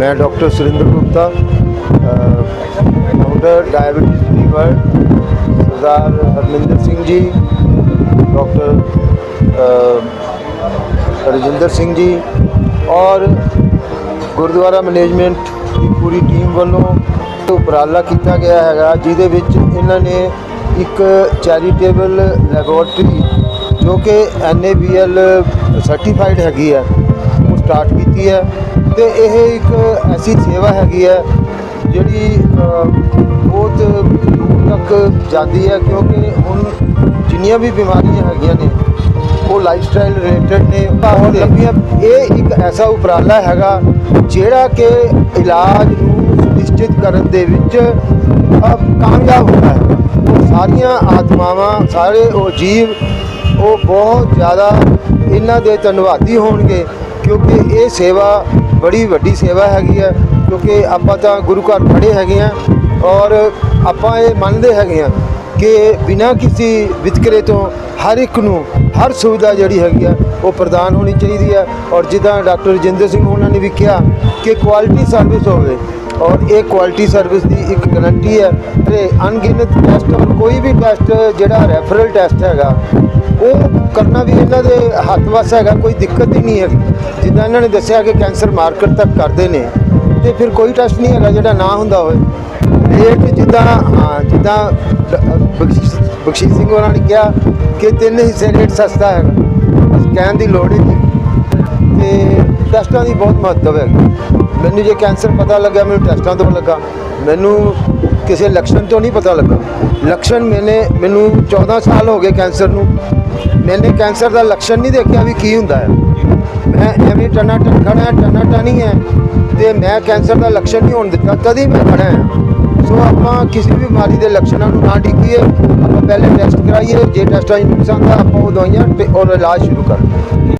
ਮੈਂ doctor Surinder Gupta founder diabetes free world Sardar Harminder Singh ji doctor Rajinder Singh ji ਔਰ Gurdwara management ਦੀ ਪੂਰੀ team ਵੱਲੋਂ ਉਪਰਾਲਾ ਕੀਤਾ ਗਿਆ ਹੈਗਾ ਜਿਹਦੇ ਵਿੱਚ ਇਹਨਾਂ ਨੇ ਇੱਕ ਚੈਰੀਟੇਬਲ ਲੈਬੋਰਟਰੀ ਜੋ ਕਿ ਐਨਏਬੀਐਲ ਸਰਟੀਫਾਈਡ ਹੈਗੀ ਹੈ ਉਹ ਸਟਾਰਟ ਕੀਤੀ ਹੈ ਤੇ ਇਹ ਇੱਕ ਐਸੀ ਸੇਵਾ ਹੈਗੀ ਹੈ ਜਿਹੜੀ ਬਹੁਤ ਦੂਰ ਤੱਕ ਜਾਂਦੀ ਹੈ ਕਿਉਂਕਿ ਹੁਣ ਜਿੰਨੀਆਂ ਵੀ ਬਿਮਾਰੀਆਂ ਹੈਗੀਆਂ ਨੇ ਉਹ ਲਾਈਫ ਸਟਾਈਲ ਰਿਲੇਟਡ ਨੇ ਬਹੁਤ ਲੰਬੀਆਂ ਇਹ ਇੱਕ ਐਸਾ ਉਪਰਾਲਾ ਹੈਗਾ ਜਿਹੜਾ ਕਿ ਇਲਾਜ ਨੂੰ ਸੁਨਿਸ਼ਚਿਤ ਕਰਨ ਦੇ ਵਿੱਚ ਕਾਮਯਾਬ ਹੁੰਦਾ ਹੈ। ਸਾਰੀਆਂ ਆਤਮਾਵਾਂ ਸਾਰੇ ਉਹ ਜੀਵ ਉਹ ਬਹੁਤ ਜ਼ਿਆਦਾ ਇਹਨਾਂ ਦੇ ਧੰਨਵਾਦੀ ਹੋਣਗੇ। ਕਿਉਂਕਿ ਇਹ ਸੇਵਾ ਬੜੀ ਵੱਡੀ ਸੇਵਾ ਹੈਗੀ ਹੈ ਕਿਉਂਕਿ ਆਪਾਂ ਤਾਂ ਗੁਰੂ ਘਰ ਖੜੇ ਹੈਗੇ ਆ ਔਰ ਆਪਾਂ ਇਹ ਮੰਨਦੇ ਹੈਗੇ ਆ ਕਿ ਬਿਨਾਂ ਕਿਸੇ ਵਿਤਕਰੇ ਤੋਂ ਹਰ ਇੱਕ ਨੂੰ ਹਰ ਸੁਵਿਧਾ ਜਿਹੜੀ ਹੈਗੀ ਆ, ਉਹ ਪ੍ਰਦਾਨ ਹੋਣੀ ਚਾਹੀਦੀ ਹੈ ਔਰ ਜਿੱਦਾਂ ਡਾਕਟਰ ਰਜਿੰਦਰ ਸਿੰਘ ਉਹਨਾਂ ਨੇ ਵੀ ਕਿਹਾ ਕਿ ਕੁਆਲਿਟੀ ਸਰਵਿਸ ਹੋਵੇ ਔਰ ਇਹ ਕੁਆਲਿਟੀ ਸਰਵਿਸ ਦੀ ਇੱਕ ਗਾਰੰਟੀ ਹੈ ਤੇ ਅਣਗਿਣਤ ਟੈਸਟ ਔਰ ਕੋਈ ਵੀ ਟੈਸਟ ਜਿਹੜਾ ਰੈਫਰਲ ਟੈਸਟ ਹੈਗਾ ਉਹ ਕਰਨਾ ਵੀ ਇਹਨਾਂ ਦੇ ਹੱਥ ਵੱਸ ਹੈਗਾ, ਕੋਈ ਦਿੱਕਤ ਹੀ ਨਹੀਂ ਹੈ। ਜਿੱਦਾਂ ਇਹਨਾਂ ਨੇ ਦੱਸਿਆ ਕਿ ਕੈਂਸਰ ਮਾਰਕਰ ਤੱਕ ਕਰਦੇ ਨੇ, ਤੇ ਫਿਰ ਕੋਈ ਟੈਸਟ ਨਹੀਂ ਹੈਗਾ ਜਿਹੜਾ ਨਾ ਹੁੰਦਾ ਹੋਵੇ। ਇਹ ਕਿ ਜਿੱਦਾਂ, ਹਾਂ, ਜਿੱਦਾਂ ਡ- ਬਖਸ਼ੀਸ਼ ਸਿੰਘ ਉਹਨਾਂ ਨੇ ਕਿਹਾ ਕਿ ਤਿੰਨ ਹਿੱਸੇ ਰੇਟ ਸਸਤਾ ਹੈਗਾ। ਬਸ ਕਹਿਣ ਦੀ ਲੋੜ ਹੀ ਨਹੀਂ। ਤੇ ਟੈਸਟਾਂ ਦੀ ਬਹੁਤ ਮਹੱਤਵ ਹੈ। ਮੈਨੂੰ ਜੇ ਕੈਂਸਰ ਪਤਾ ਲੱਗਾ ਮੈਨੂੰ ਟੈਸਟਾਂ ਤੋਂ ਲੱਗਾ। ਮੈਨੂੰ ਕਿਸੇ ਲੱਛਣ ਤੋਂ ਨਹੀਂ ਪਤਾ ਲੱਗਾ। ਲੱਛਣ ਮੈਨੇ ਮੈਨੂੰ 14 ਸਾਲ ਹੋ ਗਏ ਕੈਂਸਰ ਨੂੰ। ਮੈਨੇ ਕੈਂਸਰ ਦਾ ਲੱਛਣ ਨਹੀਂ ਦੇਖਿਆ ਵੀ ਕੀ ਹੁੰਦਾ ਹੈ। ਮੈਂ ਐਵੇਂ ਟਨਾ ਟਨ ਖੜਾ ਹਾਂ, ਟਨਾ ਟਨੀ ਹੈ ਤੇ ਮੈਂ ਕੈਂਸਰ ਦਾ ਲੱਛਣ ਨਹੀਂ ਹੋਣ ਦਿੱਤਾ ਤਦ ਹੀ ਮੈਂ ਖੜਾ ਹਾਂ। ਸੋ ਆਪਾਂ ਕਿਸੇ ਵੀ ਬਿਮਾਰੀ ਦੇ ਲੱਛਣਾਂ ਨੂੰ ਨਾ ਡਿੱਗੀਏ ਆਪਾਂ ਪਹਿਲੇ ਟੈਸਟ ਕਰਾਈਏ ਜੇ ਟੈਸਟਾਂ 'ਚ ਨੁਕਸਾਨ ਦਾ ਆਪਾਂ ਉਹ ਦਵਾਈਆਂ ਤੇ ਔਰ ਇਲਾਜ ਸ਼ੁਰੂ ਕਰ